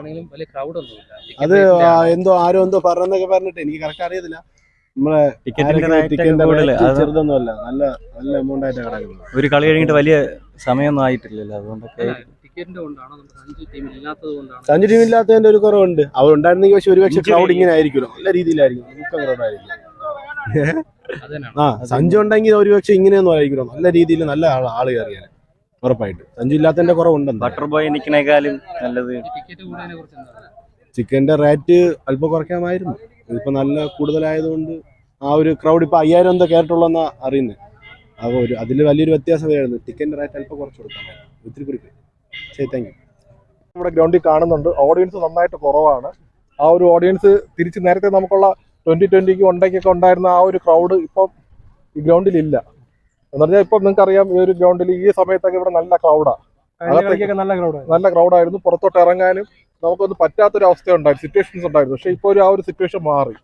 ആണെങ്കിലും വലിയ ക്രൗഡ് ഒന്നുമില്ല അത് എന്തോ ആരോ എന്തോ പറഞ്ഞെന്നൊക്കെ പറഞ്ഞിട്ട് എനിക്ക് കറക്റ്റ് അറിയത്തില്ല. നമ്മളെ ടിക്കറ്റിന്റെ ടിക്കറ്റിന്റെ കൂടുതൽ ചെറുതൊന്നുമല്ല. നല്ല നല്ല എമൗണ്ട് ആയിട്ട് കിടക്കുന്നത് ഒരു കളി കഴിഞ്ഞിട്ട് വലിയ സമയമൊന്നും ആയിട്ടില്ലല്ലോ. അതുകൊണ്ടൊക്കെ അഞ്ച് സഞ്ജു ടീം ഇല്ലാത്തതിന്റെ ഒരു കുറവുണ്ട്. അവർ ഉണ്ടായിരുന്നെങ്കിൽ പക്ഷെ ഒരുപക്ഷെ ക്രൗഡ് ഇങ്ങനെ ആയിരിക്കുമല്ലോ. നല്ല രീതിയിലായിരിക്കും. ക്രൗഡ് ആയിരിക്കും. ആ സഞ്ജു ഉണ്ടെങ്കിൽ ഒരുപക്ഷെ ഇങ്ങനെയൊന്നും ആയിരിക്കുമല്ലോ. നല്ല രീതിയിൽ നല്ല ആളുകൾ ആൾ കയറിയാണ് ഉറപ്പായിട്ട്. സഞ്ജു ഇല്ലാത്തതിന്റെ കുറവുണ്ട് ബട്ടർ ബോയ് നിൽക്കണേക്കാളും നല്ലത് ചിക്കന്റെ റേറ്റ് അല്പം കുറയ്ക്കാമായിരുന്നു. ഇതിപ്പോ നല്ല കൂടുതലായതുകൊണ്ട് ആ ഒരു ക്രൗഡ് ഇപ്പൊ അയ്യായിരം എന്തോ കയറിട്ടുള്ളതെന്നാ അറിയുന്നത്. അപ്പോൾ ഒരു അതിൽ വലിയൊരു വ്യത്യാസം വരുന്നു ടിക്കറ്റിന്റെ റേറ്റ് അല്പം കുറച്ച് കൊടുക്കാം ഒത്തിരി കൂടി പോയി. ശരി താങ്ക് യു നമ്മുടെ ഗ്രൗണ്ടിൽ കാണുന്നുണ്ട്. ഓഡിയൻസ് നന്നായിട്ട് കുറവാണ്. ആ ഒരു ഓഡിയൻസ് തിരിച്ച് നേരത്തെ നമുക്കുള്ള ട്വന്റി ട്വന്റിക്ക് വണ്ടയ്ക്കൊക്കെ ഉണ്ടായിരുന്ന ആ ഒരു ക്രൗഡ് ഇപ്പം ഈ ഗ്രൗണ്ടിൽ ഇല്ല. എന്ന് പറഞ്ഞാൽ ഇപ്പം നിങ്ങൾക്ക് അറിയാം ഈ ഒരു ഗ്രൗണ്ടിൽ ഈ സമയത്തൊക്കെ ഇവിടെ നല്ല ക്രൗഡാണ് നല്ല ക്രൗഡ് നല്ല ക്രൗഡായിരുന്നു പുറത്തോട്ട് ഇറങ്ങാനും നമുക്കൊന്നും പറ്റാത്തൊരു അവസ്ഥ ഉണ്ടായിരുന്നു സിറ്റുവേഷൻസ് ഉണ്ടായിരുന്നു. പക്ഷെ ഇപ്പോൾ ഒരു ആ ഒരു സിറ്റുവേഷൻ മാറി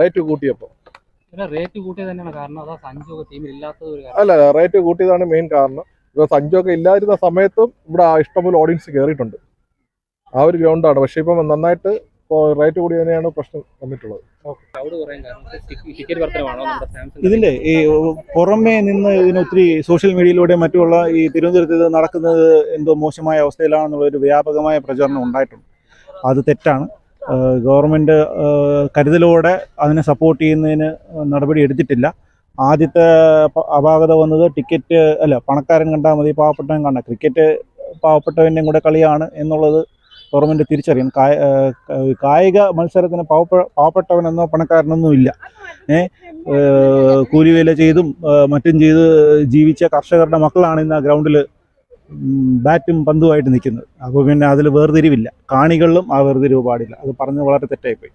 റേറ്റ് കൂട്ടിയപ്പോൾ പിന്നെ റേറ്റ് കൂട്ടിയത് തന്നെയാണ് കാരണം അതാ സഞ്ജു ഒക്കെ ടീമിൽ ഇല്ലാത്തത് ഒരു കാരണം. അല്ല റേറ്റ് കൂട്ടിയതാണ് മെയിൻ കാരണം. ഇപ്പോൾ സഞ്ജുവൊക്കെ ഇല്ലാതിരുന്ന സമയത്തും ഇവിടെ ഇഷ്ടംപോലെ ഓഡിയൻസ് കയറിയിട്ടുണ്ട് ആ ഒരു ഗ്രൗണ്ടാണ് പക്ഷെ ഇപ്പം നന്നായിട്ട് റേറ്റ് കൂടി തന്നെയാണ് പ്രശ്നം വന്നിട്ടുള്ളത്. ക്രൗഡ് കുറയാൻ കാരണം ടിക്കറ്റ് വർധനമാണോ നമ്മുടെ സാംസങ് ഇതിന്റെ ഈ പുറമേ നിന്ന് ഇതിന് ഒത്തിരി സോഷ്യൽ മീഡിയയിലൂടെ മറ്റുള്ള ഈ തിരുവനന്തപുരത്ത് ഇത് നടക്കുന്നത് എന്തോ മോശമായ അവസ്ഥയിലാണെന്നുള്ള ഒരു വ്യാപകമായ പ്രചരണം ഉണ്ടായിട്ടുണ്ട്. അത് തെറ്റാണ്. ഗവൺമെന്റ് കരുതലോടെ അതിനെ സപ്പോർട്ട് ചെയ്യുന്നതിന് നടപടി എടുത്തിട്ടില്ല. ആദ്യത്തെ അപാകത വന്നത് ടിക്കറ്റ് അല്ല പണക്കാരൻ കണ്ടാൽ മതി പാവപ്പെട്ടവൻ കാണാം ക്രിക്കറ്റ് പാവപ്പെട്ടവന്റെയും കൂടെ കളിയാണ് എന്നുള്ളത് ഗവൺമെന്റ് തിരിച്ചറിയണം കായിക മത്സരത്തിന് പാവപ്പെ പാവപ്പെട്ടവനെന്നോ പണക്കാരനൊന്നുമില്ല ഏഹ് കൂലിവേല ചെയ്തും മറ്റും ചെയ്ത് ജീവിച്ച കർഷകരുടെ മക്കളാണ് ഇന്ന് ആ ഗ്രൗണ്ടിൽ ബാറ്റും പന്തുമായിട്ട് നിൽക്കുന്നത്. അപ്പോൾ പിന്നെ അതിൽ വേർതിരിവില്ല. കാണികളിലും ആ വേർതിരിവ് പാടില്ല. അത് പറഞ്ഞ് വളരെ തെറ്റായിപ്പോയി.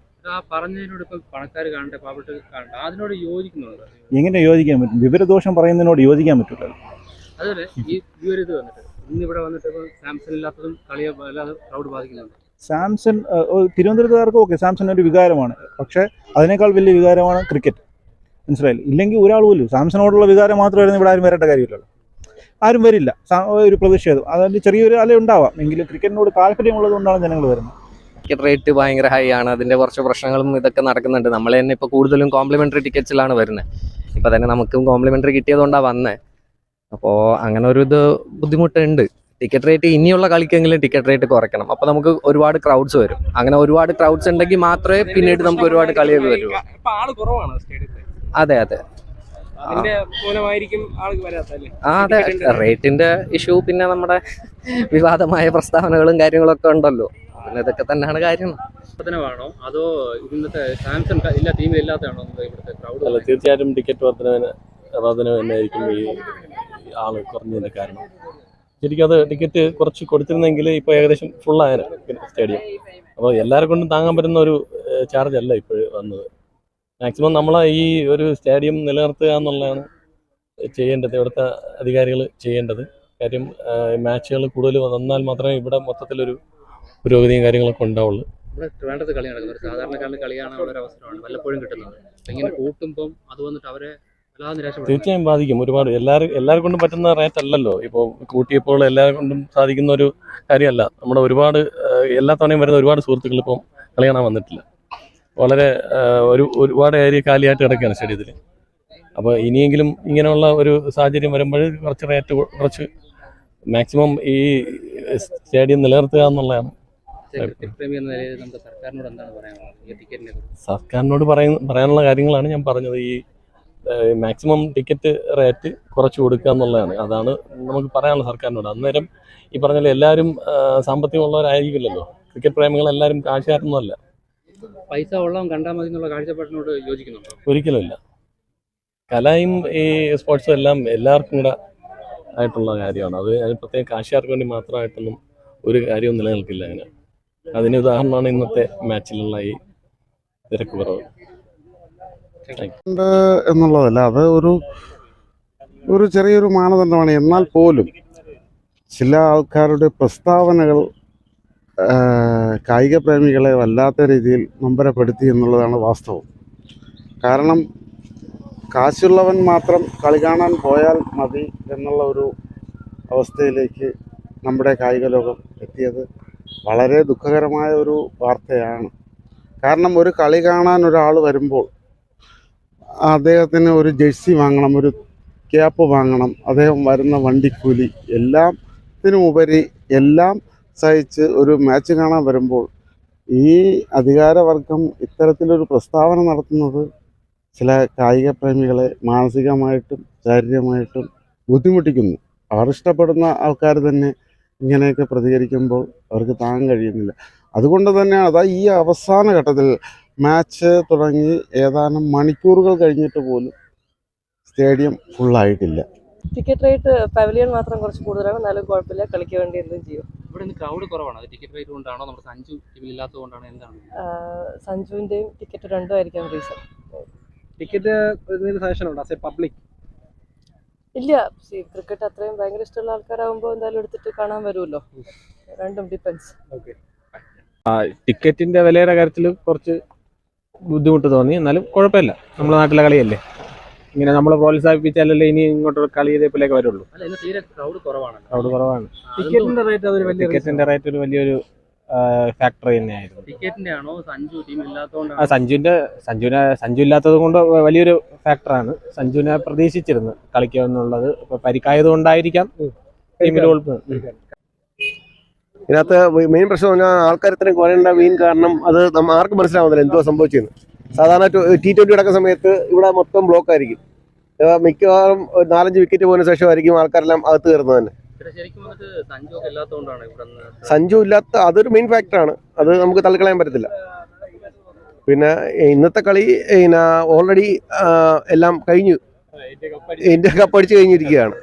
അതിനോട് യോജിക്കുന്നുണ്ട്? എങ്ങനെ യോജിക്കാൻ പറ്റും? വിവരദോഷം പറയുന്നതിനോട് യോജിക്കാൻ പറ്റില്ല അതുപോലെ ഈ വന്നിട്ട് ഇന്ന് ഇവിടെ വന്നിട്ട് സാംസങ് ഇല്ലാത്തതും കളിയെ ക്രൗഡ് ബാധിക്കുന്നുണ്ട്. സാംസൺ തിരുവനന്തപുരത്തുകാർക്ക് ഓക്കെ സാംസൺ ഒരു വികാരമാണ്. പക്ഷെ അതിനേക്കാൾ വലിയ വികാരമാണ് ക്രിക്കറ്റ് മനസ്സിലായില്ല? ഇല്ലെങ്കിൽ ഒരാൾ പോലും സാംസണോടുള്ള വികാരം മാത്രമായിരുന്നു ഇവിടെ ആരും വരേണ്ട കാര്യമില്ലല്ലോ. ആരും വരില്ല. ഒരു പ്രതിഷേധം. അതായത് ചെറിയൊരു അല ഉണ്ടാവാം. എങ്കിലും ക്രിക്കറ്റിനോട് താല്പര്യമുള്ളത് കൊണ്ടാണ് ജനങ്ങൾ വരുന്നത്. ടിക്കറ്റ് റേറ്റ് ഭയങ്കര ഹൈ ആണ്. അതിന്റെ കുറച്ച് പ്രശ്നങ്ങളും ഇതൊക്കെ നടക്കുന്നുണ്ട്. നമ്മൾ തന്നെ ഇപ്പോൾ കൂടുതലും കോംപ്ലിമെന്ററി ടിക്കറ്റ്സിലാണ് വരുന്നത്. ഇപ്പൊ തന്നെ നമുക്കും കോംപ്ലിമെന്ററി കിട്ടിയതുകൊണ്ടാണ് വന്നത് അപ്പോൾ അങ്ങനെ ഒരു ഇത് ബുദ്ധിമുട്ടുണ്ട്. ടിക്കറ്റ് റേറ്റ് ഇനിയുള്ള കളിക്കെങ്കിലും ടിക്കറ്റ് റേറ്റ് കുറയ്ക്കണം. അപ്പോൾ നമുക്ക് ഒരുപാട് ക്രൗഡ്സ് വരും. അങ്ങനെ ഒരുപാട് ക്രൗഡ്സ് ഉണ്ടെങ്കിൽ മാത്രമേ പിന്നീട് നമുക്ക് ഒരുപാട് കളികൾ വരൂ. അതെ അതെ. അതിന്റെ മൂലമായിരിക്കും ആൾക്ക് വരാത്തല്ലേ? ആ അതെ. റേറ്റിന്റെ ഇഷ്യൂ പിന്നെ നമ്മുടെ വിവാദമായ പ്രസ്താവനകളും കാര്യങ്ങളൊക്കെ ഉണ്ടല്ലോ. പിന്നെ ഇതൊക്കെ തന്നെയാണ് കാര്യം. അതോ ഇന്നത്തെ സാംസങ് ഇല്ല ടീമിൽ ഇല്ലാത്തതാണോ ഇവിടുത്തെ അല്ല ക്രൗഡ് തീർച്ചയായിട്ടും ടിക്കറ്റ് വർധനവിന് വർധനവ് തന്നെയായിരിക്കും ഈ ഈ ആൾ കുറഞ്ഞതിന്റെ കാരണം. ശരിക്കും അത് ടിക്കറ്റ് കുറച്ച് കൊടുത്തിരുന്നെങ്കിൽ ഇപ്പോൾ ഏകദേശം ഫുള്ളായനെ സ്റ്റേഡിയം അപ്പോൾ എല്ലാരെ കൊണ്ടും താങ്ങാൻ പറ്റുന്ന ഒരു ചാർജ് അല്ല ഇപ്പോൾ വന്നത്. മാക്സിമം നമ്മളെ ഈ ഒരു സ്റ്റേഡിയം നിലനിർത്തുക എന്നുള്ളതാണ് ചെയ്യേണ്ടത് ഇവിടുത്തെ അധികാരികൾ ചെയ്യേണ്ടത്. കാര്യം മാച്ചുകൾ കൂടുതൽ വന്നാൽ മാത്രമേ ഇവിടെ മൊത്തത്തിലൊരു പുരോഗതിയും കാര്യങ്ങളൊക്കെ ഉണ്ടാവുള്ളൂ. വേണ്ടത് കളി നടക്കുന്നത് സാധാരണക്കാരുടെ കളിയാണ് ഒരു അവസരമാണ് വല്ലപ്പോഴും കിട്ടുന്നത്. ഇങ്ങനെ കൂട്ടുമ്പം അത് വന്നിട്ട് അവരെ തീർച്ചയായും ബാധിക്കും. ഒരുപാട് എല്ലാവരും എല്ലാവരും കൊണ്ടും പറ്റുന്ന റേറ്റ് അല്ലല്ലോ. ഇപ്പോൾ കൂട്ടിയപ്പോൾ എല്ലാവരും കൊണ്ടും സാധിക്കുന്ന ഒരു കാര്യമല്ല. നമ്മുടെ ഒരുപാട് എല്ലാ തവണയും വരുന്ന ഒരുപാട് സുഹൃത്തുക്കൾ ഇപ്പം കളി കാണാൻ വന്നിട്ടില്ല. വളരെ ഒരു ഒരുപാട് ഏരിയ കാലിയായിട്ട് കിടക്കുകയാണ് സ്റ്റേഡിയത്തിൽ അപ്പോൾ ഇനിയെങ്കിലും ഇങ്ങനെയുള്ള ഒരു സാഹചര്യം വരുമ്പോൾ കുറച്ച് റേറ്റ് കുറച്ച് മാക്സിമം ഈ സ്റ്റേഡിയം നിലനിർത്തുക എന്നുള്ളതാണ് സർക്കാരിനോട് പറയാനുള്ള കാര്യങ്ങളാണ് ഞാൻ പറഞ്ഞത്. ഈ മാക്സിമം ടിക്കറ്റ് റേറ്റ് കുറച്ച് കൊടുക്കുക എന്നുള്ളതാണ്. അതാണ് നമുക്ക് പറയാനുള്ള സർക്കാരിനോട്. അന്നേരം ഈ പറഞ്ഞ എല്ലാവരും സാമ്പത്തികമുള്ളവരായിരിക്കില്ലല്ലോ. ക്രിക്കറ്റ് പ്രേമികൾ എല്ലാവരും കാശുകാരൊന്നുമല്ല പൈസ ഉള്ളവൻ കണ്ടാൽ മതി എന്നുള്ള കാഴ്ചപ്പാടിനോട് യോജിക്കുന്നുണ്ടോ? ഒരിക്കലുമില്ല കലയും ഈ സ്പോർട്സും എല്ലാം എല്ലാവർക്കും കൂടെ ആയിട്ടുള്ള കാര്യമാണ്. അത് പ്രത്യേകം കാശുകാർക്ക് വേണ്ടി മാത്രമായിട്ടൊന്നും ഒരു കാര്യവും നിലനിൽക്കില്ല അങ്ങനെ. അതിന് ഉദാഹരണമാണ് ഇന്നത്തെ മാച്ചിലുള്ള ഈ തിരക്ക് കുറവ് ഉണ്ട് എന്നുള്ളതല്ല അത് ഒരു ഒരു ചെറിയൊരു മാനദണ്ഡമാണ്. എന്നാൽ പോലും ചില ആൾക്കാരുടെ പ്രസ്താവനകൾ കായിക പ്രേമികളെ വല്ലാത്ത രീതിയിൽ നൊമ്പരപ്പെടുത്തി എന്നുള്ളതാണ് വാസ്തവം. കാരണം കാശുള്ളവൻ മാത്രം കളി കാണാൻ പോയാൽ മതി എന്നുള്ള ഒരു അവസ്ഥയിലേക്ക് നമ്മുടെ കായിക ലോകം എത്തിയത് വളരെ ദുഃഖകരമായ ഒരു വാർത്തയാണ്. കാരണം ഒരു കളി കാണാൻ ഒരാൾ വരുമ്പോൾ അദ്ദേഹത്തിന് ഒരു ജേഴ്സി വാങ്ങണം ഒരു ക്യാപ്പ് വാങ്ങണം അദ്ദേഹം വരുന്ന വണ്ടിക്കൂലി എല്ലാത്തിനുമുപരി എല്ലാം സഹിച്ച് ഒരു മാച്ച് കാണാൻ വരുമ്പോൾ ഈ അധികാരവർഗം ഇത്തരത്തിലൊരു പ്രസ്താവന നടത്തുന്നത് ചില കായിക പ്രേമികളെ മാനസികമായിട്ടും ശാരീരികമായിട്ടും ബുദ്ധിമുട്ടിക്കുന്നു. അവർ ഇഷ്ടപ്പെടുന്ന ആൾക്കാർ തന്നെ ഇങ്ങനെയൊക്കെ പ്രതികരിക്കുമ്പോൾ അവർക്ക് താങ്ങാൻ കഴിയുന്നില്ല. അതുകൊണ്ട് തന്നെയാണ് അതാ ഈ അവസാന ഘട്ടത്തിൽ മാച്ച് തുടങ്ങി ഏതാനും മണിക്കൂറുകൾ കഴിഞ്ഞിട്ട് പോലും സ്റ്റേഡിയം ഫുള്ളായിട്ടില്ല ടിക്കറ്റ് റേറ്റ് പവലിയൻ മാത്രം കുറച്ച് കൂടുതലാണ്. എന്നാലും കുഴപ്പമില്ല. കളിക്ക് വേണ്ടി എന്തും ചെയ്യും. ഇവിടെ ക്രൗഡ് കുറവാണ്. ടിക്കറ്റ് റേറ്റ് കൊണ്ടാണോ? നമ്മുടെ സഞ്ജു ടീമിൽ ഇല്ലാത്തതുകൊണ്ടാണ് എന്താണ്? ആഹ് സഞ്ജുവിന്റെയും ടിക്കറ്റ് രണ്ടും ആയിരിക്കാം റീസൺ ടിക്കറ്റ് സജഷൻ ഉണ്ട് ആസ് എ പബ്ലിക് ഇല്ല. ക്രിക്കറ്റ് അത്രയും ഭയങ്കര ഇഷ്ടമുള്ള ആൾക്കാരാകുമ്പോൾ എന്തായാലും എടുത്തിട്ട് കാണാൻ വരുമല്ലോ. രണ്ടും ഡിപ്പെൻസ് ടിക്കറ്റിന്റെ വിലയുടെ കാര്യത്തിൽ കുറച്ച് ബുദ്ധിമുട്ട് തോന്നി. എന്നാലും കുഴപ്പമില്ല. നമ്മുടെ നാട്ടിലെ കളിയല്ലേ. ഇങ്ങനെ നമ്മൾ പ്രോത്സാഹിപ്പിച്ചാലല്ലേ ഇനി ഇങ്ങോട്ട് കളി ഇതേപോലെയൊക്കെ വരുള്ളൂ. അല്ല ഇന്ന് തീരെ ക്രൗഡ് കുറവാണ്. ടിക്കറ്റിന്റെ റേറ്റ് അതൊരു വലിയ ടിക്കറ്റിന്റെ റേറ്റ് ഒരു വലിയൊരു ഫാക്ടർ തന്നെയായിരുന്നു. ടിക്കറ്റിന്റെ ആണോ സഞ്ജു ടീം ആ സഞ്ജുവിന്റെ സഞ്ജുവിനെ സഞ്ജു ഇല്ലാത്തത് കൊണ്ട് വലിയൊരു ഫാക്ടറാണ് സഞ്ജുവിനെ പ്രതീക്ഷിച്ചിരുന്നു കളിക്കുമെന്നുള്ളത് ഇപ്പൊ പരിക്കായത് കൊണ്ടായിരിക്കാം ടീമിൽ ഇതിനകത്ത് മെയിൻ പ്രശ്നം പറഞ്ഞാൽ ആൾക്കാർ ഇത്രയും കുറയേണ്ട മെയിൻ കാരണം അത് നമ്മൾ ആർക്കും മനസ്സിലാവുന്നില്ല എന്തോ സംഭവിച്ചിരുന്നു സാധാരണ ടി ട്വന്റി അടക്കം സമയത്ത് ഇവിടെ മൊത്തം ബ്ലോക്ക് ആയിരിക്കും മിക്കവാറും നാലഞ്ച് വിക്കറ്റ് പോയതിനു ശേഷമായിരിക്കും ആൾക്കാരെല്ലാം അകത്ത് കയറുന്നത് തന്നെ സഞ്ജു ഇല്ലാത്ത അതൊരു മെയിൻ ഫാക്ടറാണ് അത് നമുക്ക് തള്ളിക്കളയാൻ പറ്റത്തില്ല പിന്നെ ഇന്നത്തെ കളി പിന്നെ ഓൾറെഡി എല്ലാം കഴിഞ്ഞു ഇന്ത്യ കപ്പ് അടിച്ചു കഴിഞ്ഞിരിക്കുകയാണ്